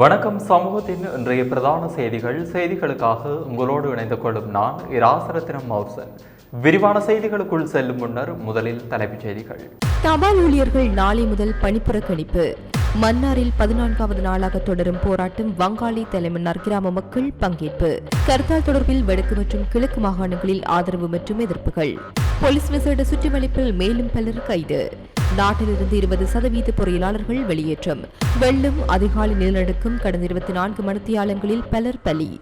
வணக்கம் சமூகத்தின் இன்றைய பிரதான செய்திகள். செய்திகளுக்காக உங்களோடு இணைந்து கொள்ளும் நான் இராசரத்தினம் மௌசன். விரிவான செய்திகளுக்குள் செல்லும் முன்னர் முதலில் தலைப்புச் செய்திகள். தபால் ஊழியர்கள் நாளை முதல் பணிப்புறக்கணிப்பு மன்னாரில் பதினான்காவது நாளாக தொடரும் போராட்டம் வங்காளி தலைமன்னார் கிராம மக்கள் பங்கேற்பு. கர்த்தால் தொடர்பில் வடக்கு மற்றும் கிழக்கு மாகாணங்களில் ஆதரவு மற்றும் எதிர்ப்புகள். போலீஸ் விசேட சுற்றிவளைப்பில் மேலும் பலர் கைது. நாட்டிலிருந்து இருபது சதவீத பொறியியலாளர்கள் வெளியேற்றம். வெள்ளம் அதிகாலை நிலநடுக்கம் கடந்த இருபத்தி நான்கு மணித்தியாலங்களில் பலர் பலி.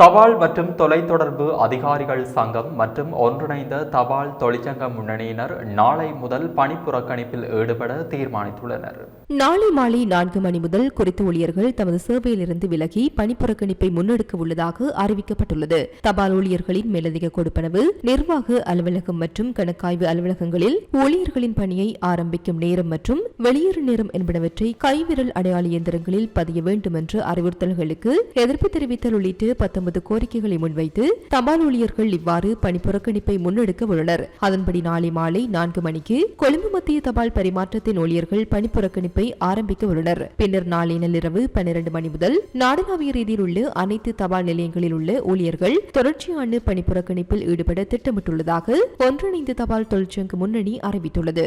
தபால் மற்றும் தொலைத்தொடர்பு அதிகாரிகள் சங்கம் மற்றும் ஒன்றிணைந்த தபால் தொழிற்சங்க முன்னணியினர் நாளை முதல் பணிப்புறக்கணிப்பில் ஈடுபட தீர்மானித்துள்ளனர். நாளை மாலை நான்கு மணி முதல் குறித்த ஊழியர்கள் தமது சேவையிலிருந்து விலகி பணிப்புறக்கணிப்பை முன்னெடுக்க உள்ளதாக அறிவிக்கப்பட்டுள்ளது. தபால் ஊழியர்களின் மேலதிக கொடுப்பனவு நிர்வாக அலுவலகம் மற்றும் கணக்காய்வு அலுவலகங்களில் ஊழியர்களின் பணியை ஆரம்பிக்கும் நேரம் மற்றும் வெளியேறு நேரம் என்பனவற்றை கைவிரல் அடையாள இயந்திரங்களில் பதிய வேண்டும் என்ற அறிவுறுத்தல்களுக்கு எதிர்ப்பு தெரிவித்தல் உள்ளிட்ட தமது கோரிக்கைகளை முன்வைத்து தபால் ஊழியர்கள் இவ்வாறு பணிப்புறக்கணிப்பை முன்னெடுக்க உள்ளனர். அதன்படி நாளை மாலை நான்கு மணிக்கு கொழும்பு மத்திய தபால் பரிமாற்றத்தின் ஊழியர்கள் பணிப்புறக்கணிப்பை ஆரம்பிக்க உள்ளனர். பின்னர் நாளை நள்ளிரவு பன்னிரண்டு மணி முதல் நாடளாவிய ரீதியில் உள்ள அனைத்து தபால் நிலையங்களில் உள்ள ஊழியர்கள் தொடர்ச்சியான பணிப்புறக்கணிப்பில் ஈடுபட திட்டமிட்டுள்ளதாக ஒன்றிணைந்த தபால் தொழிற்சங்க முன்னணி அறிவித்துள்ளது.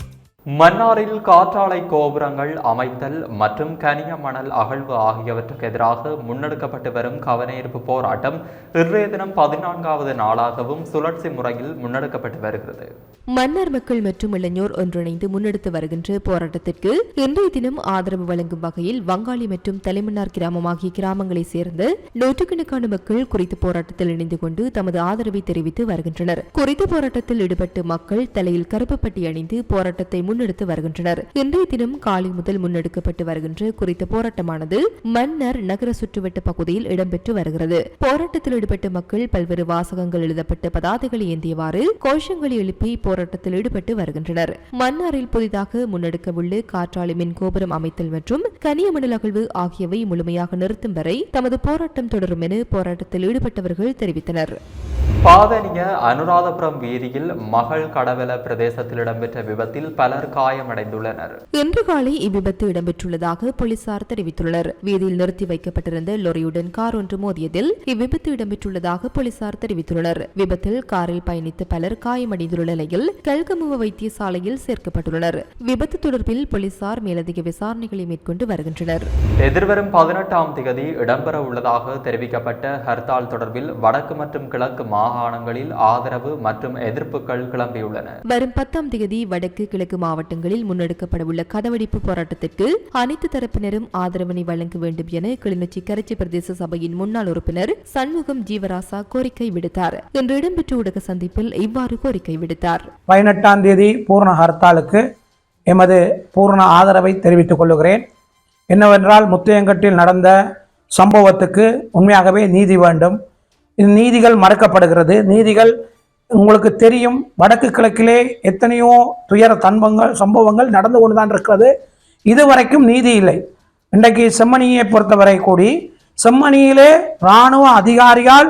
மன்னாரில் காற்றாலை கோபுரங்கள் அமைத்தல் மற்றும் கனிய மணல் அகழ்வு ஆகியவற்றுக்கு எதிராக முன்னெடுக்கப்பட்டு வரும் கவனஈர்ப்பு போராட்டம் இன்றைய தினம் பதினான்காவது நாளாகவும் சுழற்சி முறையில் முன்னெடுக்கப்பட்டு வருகிறது. மன்னார் மக்கள் மற்றும் இளைஞர் ஒன்றிணைந்து முன்னெடுத்து வருகின்ற போராட்டத்திற்கு இன்றைய தினம் ஆதரவு வழங்கும் வகையில் வங்காளி மற்றும் தலைமன்னார் கிராமம் ஆகிய கிராமங்களைச் சேர்ந்த நூற்றுக்கணக்கான மக்கள் குறித்த போராட்டத்தில் இணைந்து கொண்டு தமது ஆதரவை தெரிவித்து வருகின்றனர். குறித்த போராட்டத்தில் ஈடுபட்டு மக்கள் தலையில் கருப்பு பட்டி அணிந்து போராட்டத்தை முன் முன்னெடுத்து வருகின்றனர். இன்றைய தினம் காலை முதல் முன்னெடுக்கப்பட்டு வருகின்ற குறித்த போராட்டமானது மன்னர் நகர சுற்றுவட்ட பகுதியில் இடம்பெற்று வருகிறது. போராட்டத்தில் ஈடுபட்ட மக்கள் பல்வேறு வாசகங்கள் எழுதப்பட்ட பதாதைகளை ஏந்தியவாறு கோஷங்களை எழுப்பி போராட்டத்தில் ஈடுபட்டு வருகின்றனர். மன்னாரில் புதிதாக முன்னெடுக்கவுள்ள காற்றாலை மின் கோபுரம் அமைத்தல் மற்றும் கனியமணல் அகழ்வு ஆகியவை முழுமையாக நிறுத்தும் வரை தமது போராட்டம் தொடரும் என போராட்டத்தில் ஈடுபட்டவர்கள் தெரிவித்தனர். பாதனிய அனுராதபுரம் வீதியில் மகள் கடவல பிரதேசத்தில் இடம்பெற்ற விபத்தில் பலர் காயமடைந்துள்ளனர். இன்று காலை இவ்விபத்து இடம்பெற்றுள்ளதாக போலீசார் தெரிவித்துள்ளனர். வீதியில் நிறுத்தி வைக்கப்பட்டிருந்த லொரியுடன் கார் ஒன்று மோதியதில் இவ்விபத்து இடம்பெற்றுள்ளதாக போலீசார் தெரிவித்துள்ளனர். விபத்தில் காரில் பயணித்த பலர் காயமடைந்துள்ள நிலையில் கல்கமுவ வைத்தியசாலையில் சேர்க்கப்பட்டுள்ளனர். விபத்து தொடர்பில் போலீசார் மேலதிக விசாரணைகளை மேற்கொண்டு வருகின்றனர். எதிர்வரும் பதினெட்டாம் தேதி இடம்பெற உள்ளதாக தெரிவிக்கப்பட்ட ஹர்த்தால் தொடர்பில் வடக்கு மற்றும் கிழக்கு மாகாணங்களில் ஆதரவு மற்றும் எதிர்ப்புகள் கிளம்பியுள்ளன. வரும் பத்தாம் தேதி வடக்கு கிழக்கு மாவட்டங்களில் முன்னெடுக்கப்படவுள்ள கதவடிப்பு போராட்டத்திற்கு அனைத்து தரப்பினரும் ஆதரவினை வழங்க வேண்டும் என கிளிநொச்சி கரைச்சி பிரதேச சபையின் முன்னாள் உறுப்பினர் சண்முகம் ஜீவராசா கோரிக்கை விடுத்தார். இன்று இடம்பெற்ற ஊடக சந்திப்பில் இவ்வாறு கோரிக்கை விடுத்தார். பதினெட்டாம் தேதி பூர்ண ஹர்த்தாலுக்கு எமது பூர்ண ஆதரவை தெரிவித்துக் கொள்கிறேன் என்னவென்றால் முத்தையங்கட்டில் நடந்த சம்பவத்துக்கு உண்மையாகவே நீதி வேண்டும். நீதிகள் மறக்கப்படுகிறது. நீதிகள் உங்களுக்கு தெரியும். வடக்கு கிழக்கிலே எத்தனையோ துயர தன்பங்கள் சம்பவங்கள் நடந்து கொண்டு தான் இருக்கிறது. இதுவரைக்கும் நீதி இல்லை. இன்றைக்கு செம்மணியை பொறுத்தவரை கூடி செம்மணியிலே இராணுவ அதிகாரியால்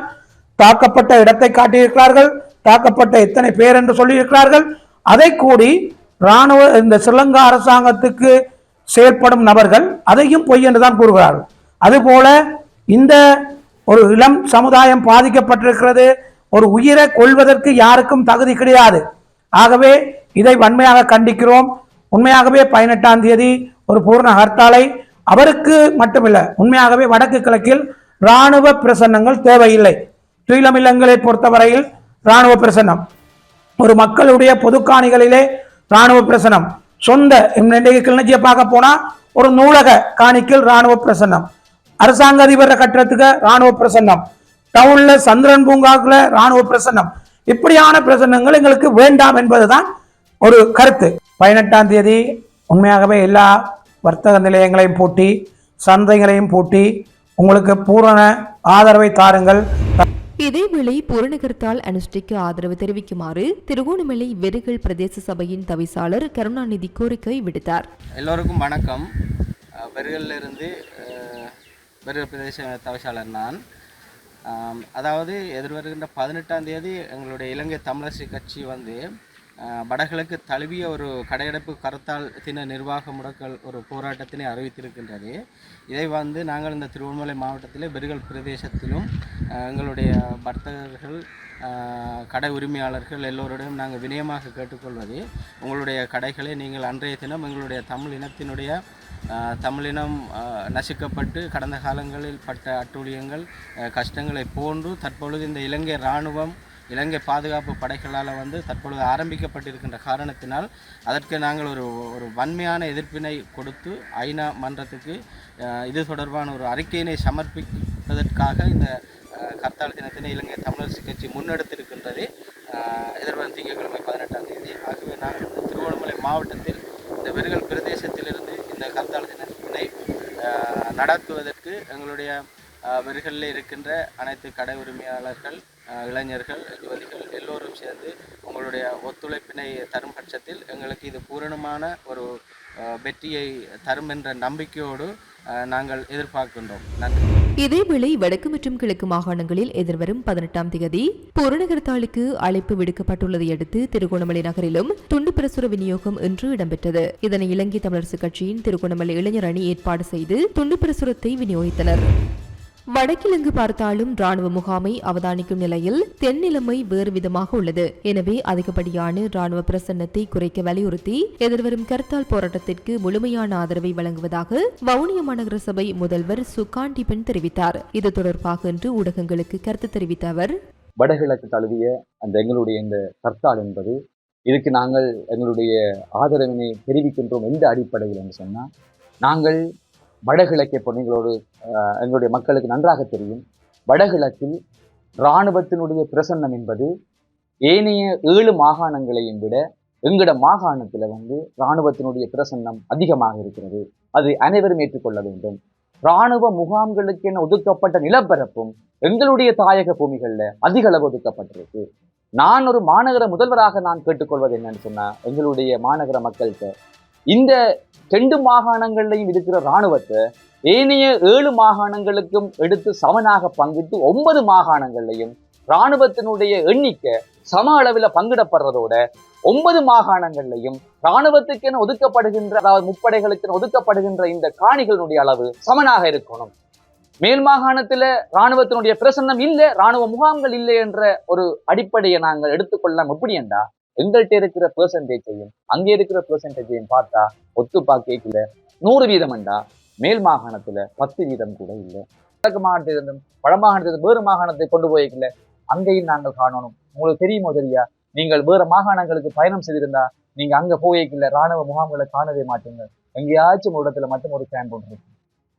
தாக்கப்பட்ட இடத்தை காட்டியிருக்கிறார்கள். தாக்கப்பட்ட எத்தனை பேர் என்று சொல்லியிருக்கிறார்கள். அதை கூடி இராணுவ இந்த ஸ்ரீலங்கா அரசாங்கத்துக்கு செயல்படும் நபர்கள் அதையும் பொய் என்று தான் கூறுகிறார்கள். அதுபோல இந்த ஒரு இளம் சமுதாயம் பாதிக்கப்பட்டிருக்கிறது. ஒரு உயிரை கொள்வதற்கு யாருக்கும் தகுதி கிடையாது. ஆகவே இதை வன்மையாக கண்டிக்கிறோம். உண்மையாகவே பதினெட்டாம் தேதி ஒரு பூர்ண ஹர்த்தாலை. அவருக்கு மட்டுமில்ல உண்மையாகவே வடக்கு கிழக்கில் இராணுவ பிரசன்னங்கள் தேவையில்லை. துயிலமில்லங்களை பொறுத்தவரையில் இராணுவ பிரசன்னம். ஒரு மக்களுடைய பொதுக்காணிகளிலே இராணுவ பிரசனம் சொந்த இன்றைக்கு கிளிநொச்சியை பார்க்க போனால் ஒரு நூலக காணிக்கில் இராணுவ பிரசன்னம். அரசாங்க அதிபர் கட்டுறதுக்கு இராணுவ பிரசன்னம். டவுன்ல சந்திரன் பூங்காக்குல இராணுவ பிரசன்னம். இப்படியான பிரசன்னங்கள் எங்களுக்கு வேண்டாம் என்பதுதான் ஒரு கருத்து. பதினெட்டாம் தேதி உண்மையாகவே எல்லா வர்த்தக நிலையங்களையும் பூட்டி சந்தைகளையும் பூட்டி உங்களுக்கு பூரண ஆதரவை தாருங்கள். இதேவேளை புறநகர்த்தால் அனுஷ்டிக்கு ஆதரவு தெரிவிக்குமாறு திருகோணமலை வெறுகள் பிரதேச சபையின் தவிசாளர் கருணாநிதி கோரிக்கை விடுத்தார். எல்லோருக்கும் வணக்கம். வெறுகல்ல இருந்து பிரதேச தவிசாளர் நான். அதாவது எதிர்வருகின்ற பதினெட்டாம் தேதி எங்களுடைய இலங்கை தமிழரசு கட்சி வந்து வடகிழக்கு தழுவிய ஒரு கடையடைப்பு கருத்தால் தின நிர்வாக முடக்கல் ஒரு போராட்டத்தினை அறிவித்திருக்கின்றது. இதை வந்து நாங்கள் இந்த திருவண்ணாமலை மாவட்டத்தில் பெருகல் பிரதேசத்திலும் எங்களுடைய வர்த்தகர்கள் கடை உரிமையாளர்கள் எல்லோருடையும் நாங்கள் வினயமாக கேட்டுக்கொள்வது உங்களுடைய கடைகளை நீங்கள் அன்றைய தினம் எங்களுடைய தமிழ் இனத்தினுடைய தமிழினம் நசுக்கப்பட்டு கடந்த காலங்களில் பட்ட அட்டூழியங்கள் கஷ்டங்களை போன்று தற்பொழுது இந்த இலங்கை இராணுவம் இலங்கை பாதுகாப்பு படைகளால் வந்து தற்பொழுது ஆரம்பிக்கப்பட்டிருக்கின்ற காரணத்தினால் அதற்கு நாங்கள் ஒரு ஒரு வன்மையான எதிர்ப்பினை கொடுத்து ஐநா மன்றத்துக்கு இது தொடர்பான ஒரு அறிக்கையினை சமர்ப்பிப்பதற்காக இந்த அஹ், கர்த்தால் தினத்தினை இலங்கை தமிழரசு கட்சி முன்னெடுத்திருக்கின்றது. எதிர்வரும் திங்கட்கிழமை பதினெட்டாம் தேதி. ஆகவே நாங்கள் திருவண்ணாமலை மாவட்டத்தில் இந்த வெறுகல் பிரதேசத்திலிருந்து இந்த கர்த்தால் தினத்தினை நடத்துவதற்கு எங்களுடைய வரிகளில் இருக்கின்ற அனைத்து கடை உரிமையாளர்கள் இளைஞர்கள் யுவதிகள் எல்லோரும் சேர்ந்து உங்களுடைய ஒத்துழைப்பினை தரும் பட்சத்தில் எங்களுக்கு இது பூரணமான ஒரு வெற்றியை தரும் என்ற நம்பிக்கையோடு நாங்கள் எதிர்பார்க்கின்றோம். நன்றி. இதேவேளை வடக்கு மற்றும் கிழக்கு மாகாணங்களில் எதிர்வரும் பதினெட்டாம் தேதி புறநகர்த்தாளுக்கு அழைப்பு விடுக்கப்பட்டுள்ளதை அடுத்து திருகோணமலை நகரிலும் துண்டு பிரசுர விநியோகம் இன்று இடம்பெற்றது. இதனை இலங்கை தமிழரசு கட்சியின் திருகோணமலை இளைஞர் அணி ஏற்பாடு செய்து துண்டு பிரசுரத்தை விநியோகித்தனர். வடகிழங்கு பார்த்தாலும் ராணுவ முகாமை அவதானிக்கும் நிலையில் தென்னிலைமை வேறு விதமாக உள்ளது. எனவே அதிகப்படியான ராணுவ பிரசன்னத்தை குறைக்க வலியுறுத்தி எதிர்வரும் கர்த்தால் போராட்டத்திற்கு முழுமையான ஆதரவை வழங்குவதாக வவுனியா மாநகர சபை முதல்வர் சுகாண்டிபன் தெரிவித்தார். இது தொடர்பாக இன்று ஊடகங்களுக்கு கருத்து தெரிவித்த அவர் வடகிழக்கு தழுவிய அந்த எங்களுடைய இந்த கர்த்தால் என்பது இதுக்கு நாங்கள் எங்களுடைய ஆதரவினை தெரிவிக்கின்றோம் எந்த அடிப்படையில் என்று சொன்னால் நாங்கள் வடகிழக்கை இப்போ எங்களுடைய மக்களுக்கு நன்றாக தெரியும். வடகிழக்கில் இராணுவத்தினுடைய பிரசன்னம் என்பது ஏனைய ஏழு மாகாணங்களையும் விட எங்கட மாகாணத்தில் வந்து இராணுவத்தினுடைய பிரசன்னம் அதிகமாக இருக்கிறது. அது அனைவரும் ஏற்றுக்கொள்ள வேண்டும். இராணுவ முகாம்களுக்கென ஒதுக்கப்பட்ட நிலப்பரப்பும் எங்களுடைய தாயக பூமிகளில் அதிக அளவு ஒதுக்கப்பட்டிருக்கு. நான் ஒரு மாநகர முதல்வராக நான் கேட்டுக்கொள்வது என்னன்னு சொன்னால் எங்களுடைய மாநகர மக்கள்கிட்ட இந்த ரெண்டு மாகாணங்கள்லையும் இருக்கிற இராணுவத்தை ஏனைய ஏழு மாகாணங்களுக்கும் எடுத்து சமனாக பங்கிட்டு ஒன்பது மாகாணங்கள்லையும் இராணுவத்தினுடைய எண்ணிக்கை சம அளவில் பங்கிடப்படுறதோட ஒன்பது மாகாணங்கள்லையும் இராணுவத்துக்கென ஒதுக்கப்படுகின்ற அதாவது முப்படைகளுக்கென ஒதுக்கப்படுகின்ற இந்த காணிகளுடைய அளவு சமனாக இருக்கணும். மேல் மாகாணத்துல இராணுவத்தினுடைய பிரசன்னம் இல்லை இராணுவ முகாம்கள் இல்லை என்ற ஒரு அடிப்படையை நாங்கள் எடுத்துக்கொள்ளலாம். எப்படி என்றா எங்கள்கிட்ட இருக்கிற பெர்சன்டேஜையும் அங்கே இருக்கிற பெர்சன்டேஜையும் பார்த்தா ஒத்து கேட்கல. நூறு வீதம் மேல் மாகாணத்துல பத்து வீதம் கூட இல்லை. கிழக்கு மாகாணத்திலிருந்தும் வட மாகாணத்திலிருந்து வேறு மாகாணத்தை கொண்டு போய்க்கல. அங்கேயும் நாங்கள் காணணும். உங்களுக்கு தெரியுமோ தெரியா? நீங்கள் வேறு மாகாணங்களுக்கு பயணம் செய்திருந்தா நீங்க அங்க போய்க்கல. ராணுவ முகாம்களை காணவே மாட்டீங்க. எங்கேயாச்சும் ஒரு இடத்துல மட்டும் ஒரு கேம்ப் ஒன்று இருக்கு.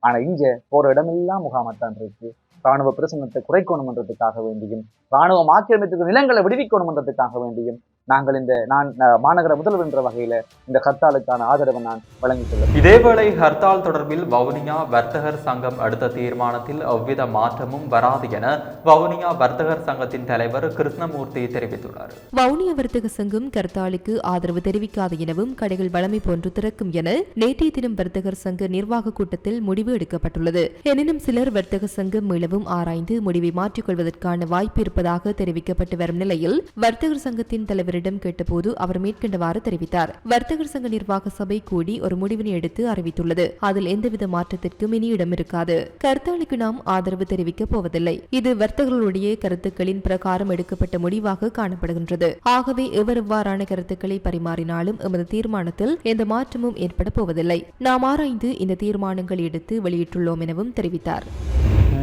ஆனா இங்க போற இடமெல்லாம் முகாமத்தான் இருக்கு. ராணுவ பிரசன்னத்தை குறைக்கணும்ன்றதுக்காக வேண்டியும் ராணுவம் ஆக்கிரமித்திருக்கிற நிலங்களை விடுவிக்கணும்ன்றதுக்காக வேண்டியும் நாங்கள் இந்த நான் மாநகர முதல்வர் என்ற வகையில இந்த கர்த்தாலுக்கான ஆதரவை நான் வழங்கிக் கொள்ள இதேவேளை ஹர்த்தால் தொடர்பில் வவுனியா வர்த்தகர் சங்கம் எடுத்த தீர்மானத்தில் எவ்வித மாற்றமும் வராது என வவுனியா வர்த்தகர் சங்கத்தின் தலைவர் கிருஷ்ணமூர்த்தி தெரிவித்துள்ளார். வவுனியா வர்த்தக சங்கம் கர்த்தாலுக்கு ஆதரவு தெரிவிக்காது எனவும் கடைகள் வழமை போன்று திறக்கும் என நேற்றைய தினம் வர்த்தகர் சங்க நிர்வாக கூட்டத்தில் முடிவு எடுக்கப்பட்டுள்ளது. எனினும் சிலர் வர்த்தக சங்கம் மீளவும் ஆராய்ந்து முடிவை மாற்றிக்கொள்வதற்கான வாய்ப்பு இருப்பதாக தெரிவிக்கப்பட்டு வரும் நிலையில் வர்த்தகர் சங்கத்தின் தலைவரிடம் கேட்டபோது அவர் மேற்கண்டவாறு தெரிவித்தார். வர்த்தகர் சங்க நிர்வாக சபை கூடி ஒரு முடிவினை எடுத்து அறிவித்துள்ளது. அதில் எந்தவித மாற்றத்திற்கும் இனி இடம் இருக்காது. கருத்தாளிக்கு நாம் ஆதரவு தெரிவிக்கப் போவதில்லை. இது வர்த்தகர்களுடைய கருத்துக்களின் பிரகாரம் எடுக்கப்பட்ட முடிவாக காணப்படுகின்றது. ஆகவே எவ்வளவாறான கருத்துக்களை பரிமாறினாலும் எமது தீர்மானத்தில் எந்த மாற்றமும் ஏற்பட போவதில்லை. நாம் ஆராய்ந்து இந்த தீர்மானங்கள் எடுத்து வெளியிட்டுள்ளோம் எனவும் தெரிவித்தார்.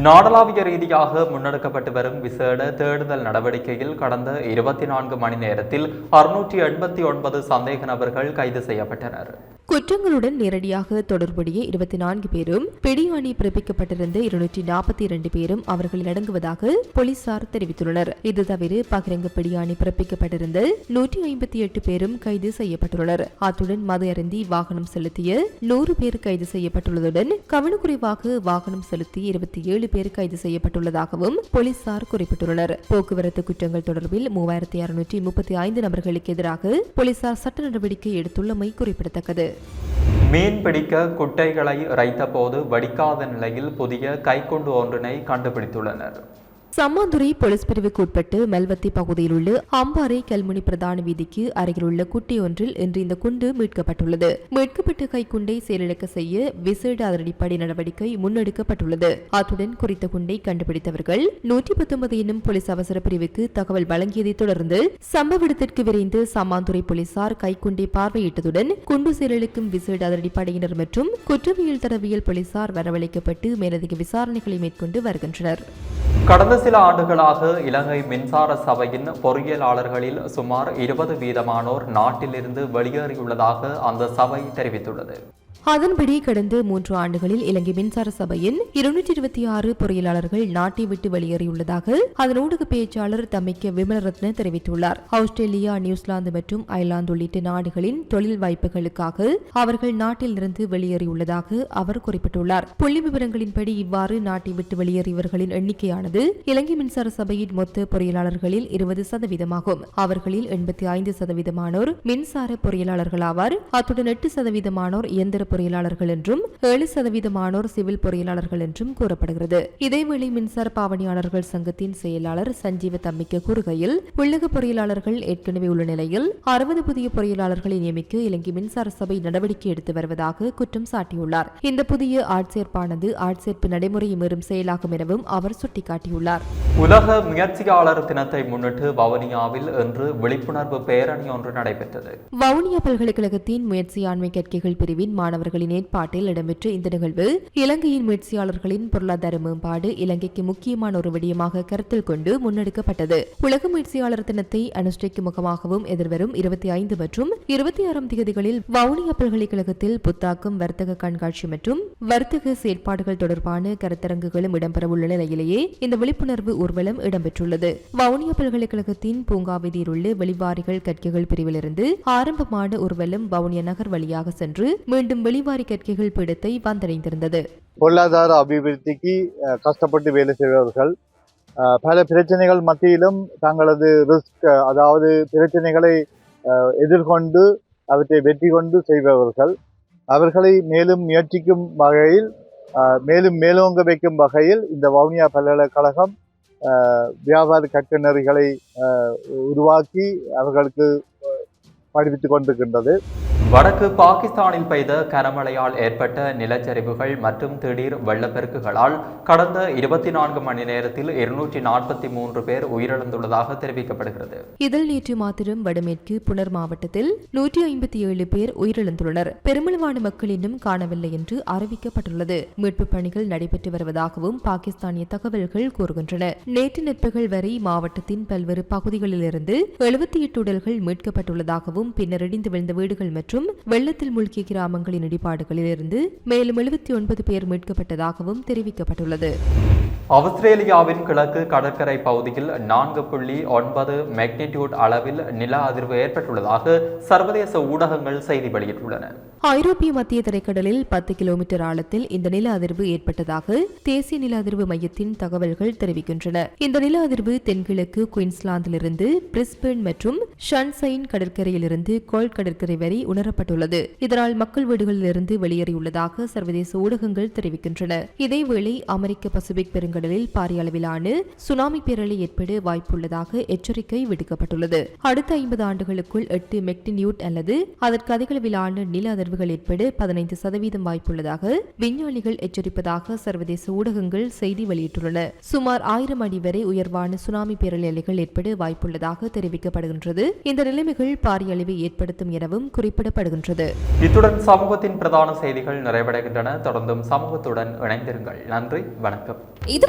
நாடளாவிய ரீதியாக முன்னெடுக்கப்பட்டு வரும் விசேட தேடுதல் நடவடிக்கையில் கடந்த இருபத்தி நான்கு மணி நேரத்தில் அறுநூற்றி எண்பத்தி ஒன்பது சந்தேக நபர்கள் கைது செய்யப்பட்டனர். குற்றங்களுடன் நேரடியாக தொடர்புடைய இருபத்தி நான்கு பேரும் பிடியாணி பிறப்பிக்கப்பட்டிருந்த இருநூற்றி நாற்பத்தி இரண்டு பேரும் அவர்களில் அடங்குவதாக போலீசார் தெரிவித்துள்ளனர். இது தவிர பகிரங்க பிடியாணி பிறப்பிக்கப்பட்டிருந்த நூற்றி ஐம்பத்தி எட்டு பேரும் கைது செய்யப்பட்டுள்ளனர். அத்துடன் மது அருந்தி வாகனம் செலுத்திய நூறு பேர் கைது செய்யப்பட்டுள்ளதுடன் கவனக்குறைவாக வாகனம் செலுத்தி இருபத்தி ஏழு பேர் கைது செய்யப்பட்டுள்ளதாகவும் போலீசார் குறிப்பிட்டுள்ளனர். போக்குவரத்து குற்றங்கள் தொடர்பில் மூவாயிரத்தி அறுநூற்றி முப்பத்தி ஐந்து நபர்களுக்கு எதிராக போலீசார் சட்ட நடவடிக்கை எடுத்துள்ளமை குறிப்பிடத்தக்கது. மீன் பிடிக்க குட்டைகளை இறைத்தபோது வடிக்காத நிலையில் புதிய கைக்குண்டு ஒன்றினை கண்டுபிடித்துள்ளனர். சம்மாந்துறை போலீஸ் பிரிவுக்கு உட்பட்டு மெல்வத்தி பகுதியில் உள்ள அம்பாறை கல்முனி பிரதான வீதிக்கு அருகிலுள்ள குட்டி ஒன்றில் இன்று இந்த குண்டு மீட்கப்பட்டுள்ளது. மீட்கப்பட்ட கைக்குண்டை செயலிழக்க செய்ய விசேட அதிரடிப்படை நடவடிக்கை முன்னெடுக்கப்பட்டுள்ளது. அத்துடன் குறித்த குண்டை கண்டுபிடித்தவர்கள் நூற்றி பத்தொன்பது என்னும் போலீஸ் அவசர பிரிவுக்கு தகவல் வழங்கியதைத் தொடர்ந்து சம்பவ இடத்திற்கு விரைந்து சம்மாந்துறை போலீசார் கைக்குண்டை பார்வையிட்டதுடன் குண்டு செயலிழக்கும் விசேட அதிரடிப்படையினர் மற்றும் குற்றவியல் தடவியல் போலீசார் வரவழைக்கப்பட்டு மேலதிக விசாரணைகளை மேற்கொண்டு வருகின்றனர். கடந்த சில ஆண்டுகளாக இலங்கை மின்சார சபையின் பொறியியலாளர்களில் சுமார் இருபது வீதமானோர் நாட்டிலிருந்து வெளியேறியுள்ளதாக அந்த சபை தெரிவித்துள்ளது. அதன்படி கடந்த மூன்று ஆண்டுகளில் இலங்கை மின்சார சபையின் இருநூற்றி இருபத்தி ஆறு பொறியியலாளர்கள் நாட்டை விட்டு வெளியேறியுள்ளதாக அதன் ஊடக பேச்சாளர் தம்மிக்க விமலரத்ன தெரிவித்துள்ளார். ஆஸ்திரேலியா நியூசிலாந்து மற்றும் அயர்லாந்து உள்ளிட்ட நாடுகளின் தொழில் வாய்ப்புகளுக்காக அவர்கள் நாட்டில் இருந்து வெளியேறியுள்ளதாக அவர் குறிப்பிட்டுள்ளார். புள்ளி விவரங்களின்படி இவ்வாறு நாட்டை விட்டு வெளியேறியவர்களின் எண்ணிக்கையானது இலங்கை மின்சார சபையின் மொத்த பொறியியலாளர்களில் இருபது சதவீதமாகும். அவர்களில் எண்பத்தி ஐந்து சதவீதமானோர் மின்சார பொறியியலாளர்கள் ஆவார் அத்துடன் எட்டு சதவீதமானோர் இயந்திர பொறியியலாளர்கள் என்றும் ஏழு சதவீதமானோர் சிவில் பொறியியலாளர்கள் என்றும் கூறப்படுகிறது. இதேவேளை மின்சார பாவனையாளர்கள் சங்கத்தின் செயலாளர் சஞ்சீவ தம்மிக்க கூறுகையில் உள்ளக பொறியியலாளர்கள் ஏற்கனவே உள்ள நிலையில் அறுபது புதிய பொறியியலாளர்களை நியமிக்க இலங்கை மின்சார சபை நடவடிக்கை எடுத்து வருவதாக குற்றம் சாட்டியுள்ளார். இந்த புதிய ஆட்சேர்ப்பானது ஆட்சேர்ப்பு நடைமுறையை மீறும் செயலாகும் எனவும் அவர் சுட்டிக்காட்டியுள்ளார். உலக முயற்சியாளர் தினத்தை முன்னிட்டு வவுனியாவில் இன்று விழிப்புணர்வு பேரணி ஒன்று நடைபெற்றது. வவுனியா பல்கலைக்கழகத்தின் முயற்சியாண்மை கற்கைகள் பிரிவின் மாணவர்களின் ஏற்பாட்டில் இடம்பெற்ற இந்த நிகழ்வு இலங்கையின் முயற்சியாளர்களின் பொருளாதார மேம்பாடு இலங்கைக்கு முக்கியமான ஒரு விடயமாக கருத்தில் கொண்டு முன்னெடுக்கப்பட்டது. உலக முயற்சியாளர் தினத்தை அனுஷ்டிக்கும் முகமாகவும் எதிர்வரும் இருபத்தி ஐந்து மற்றும் இருபத்தி ஆறாம் தேதிகளில் வவுனியா பல்கலைக்கழகத்தில் புத்தாக்கம் வர்த்தக கண்காட்சி மற்றும் வர்த்தக செயற்பாடுகள் தொடர்பான கருத்தரங்குகளும் இடம்பெறவுள்ள நிலையிலேயே இந்த விழிப்புணர்வு ஊர்வலம் இடம்பெற்றுள்ளது. வவுனியா பல்கலைக்கழகத்தின் பூங்கா வீதியில் உள்ள வெளிவாரிகள் கற்கைகள் பிரிவிலிருந்து ஆரம்பமான ஊர்வலம் வவுனியா நகர் வழியாக சென்று மீண்டும் வெளிவாரி கற்கைகள் பீடத்தை வந்தடைந்திருந்தது. பொருளாதார அபிவிருத்திக்கு கஷ்டப்பட்டு வேலை செய்பவர்கள் பல பிரச்சனைகள் மத்தியிலும் தங்களது ரிஸ்க் அதாவது பிரச்சனைகளை அஹ், எதிர்கொண்டு அவற்றை வெற்றி கொண்டு செய்பவர்கள். அவர்களை மேலும் முயற்சிக்கும் வகையில் மேலும் மேலோங்க வைக்கும் வகையில் இந்த வவுனியா பல்கலைக்கழகம் வியாபார கட்டுநர்களை அஹ், உருவாக்கி அவர்களுக்கு அஹ், படிப்பித்துக் கொண்டிருக்கின்றது வடக்கு பாகிஸ்தானில் பெய்த கனமழையால் ஏற்பட்ட நிலச்சரிவுகள் மற்றும் திடீர் வெள்ளப்பெருக்குகளால் கடந்த இருபத்தி நான்கு மணி நேரத்தில் இருநூற்றி நாற்பத்தி மூன்று பேர் உயிரிழந்துள்ளதாக தெரிவிக்கப்படுகிறது. இதில் நேற்று மாத்திரம் வடமேற்கு புனர் மாவட்டத்தில் நூற்றி ஐம்பத்தி ஏழு பேர் உயிரிழந்துள்ளனர். பெருமளவான மக்கள் இன்னும் காணவில்லை என்று அறிவிக்கப்பட்டுள்ளது. மீட்புப் பணிகள் நடைபெற்று வருவதாகவும் பாகிஸ்தானிய தகவல்கள் கூறுகின்றன. நேற்று நண்பகல் வரை மாவட்டத்தின் பல்வேறு பகுதிகளிலிருந்து எழுபத்தி எட்டு உடல்கள் மீட்கப்பட்டுள்ளதாகவும் பின்னர் இடிந்து விழுந்த வீடுகள் மற்றும் வெள்ளத்தில் மூழ்கிய கிராமங்களின் இடிபாடுகளிலிருந்து மேலும் எழுபத்தி ஒன்பது பேர் மீட்கப்பட்டதாகவும் தெரிவிக்கப்பட்டுள்ளது. ஆஸ்திரேலியாவின் கிழக்கு கடற்கரை பகுதியில் நான்கு புள்ளி ஒன்பது மேக்னிடியூட் அளவில் நில அதிர்வு ஏற்பட்டுள்ளதாக சர்வதேச ஊடகங்கள் செய்தி வெளியிட்டுள்ளன. ஐரோப்பிய மத்திய திரைக்கடலில் பத்து கிலோமீட்டர் ஆழத்தில் இந்த நில அதிர்வு ஏற்பட்டதாக தேசிய நில அதிர்வு மையத்தின் தகவல்கள் தெரிவிக்கின்றன. இந்த நில அதிர்வு தென்கிழக்கு குயின்ஸ்லாந்திலிருந்து பிரிஸ்பேன் மற்றும் ஷன்சைன் கடற்கரையிலிருந்து கோல் கடற்கரை வரை உணரப்பட்டுள்ளது. இதனால் மக்கள் வீடுகளிலிருந்து வெளியேறியுள்ளதாக சர்வதேச ஊடகங்கள் தெரிவிக்கின்றன. இதேவேளை அமெரிக்க பசிபிக் பெருங்கல் பெருங்கடலில் பாரிய அளவிலான சுனாமி பேரலை ஏற்பட வாய்ப்புள்ளதாக எச்சரிக்கை விடுக்கப்பட்டுள்ளது. அடுத்த ஐம்பது ஆண்டுகளுக்குள் எட்டு மெக்டினியூட் அல்லது அதற்கு அதிகளவிலான நில அதிர்வுகள் ஏற்பட பதினைந்து சதவீதம் வாய்ப்புள்ளதாக விஞ்ஞானிகள் எச்சரிப்பதாக சர்வதேச ஊடகங்கள் செய்தி வெளியிட்டுள்ளன. சுமார் ஆயிரம் அடி வரை உயர்வான சுனாமி பேரலை அலைகள் ஏற்பட வாய்ப்புள்ளதாக தெரிவிக்கப்படுகின்றது. இந்த நிலைமைகள் பாரிய அழிவை ஏற்படுத்தும் எனவும் குறிப்பிடப்படுகின்றது. இத்துடன் சமூகத்தின் பிரதான செய்திகள் நிறைவடைகின்றன. தொடர்ந்தும் சமூகத்துடன் இணைந்திருங்கள். நன்றி. வணக்கம். இது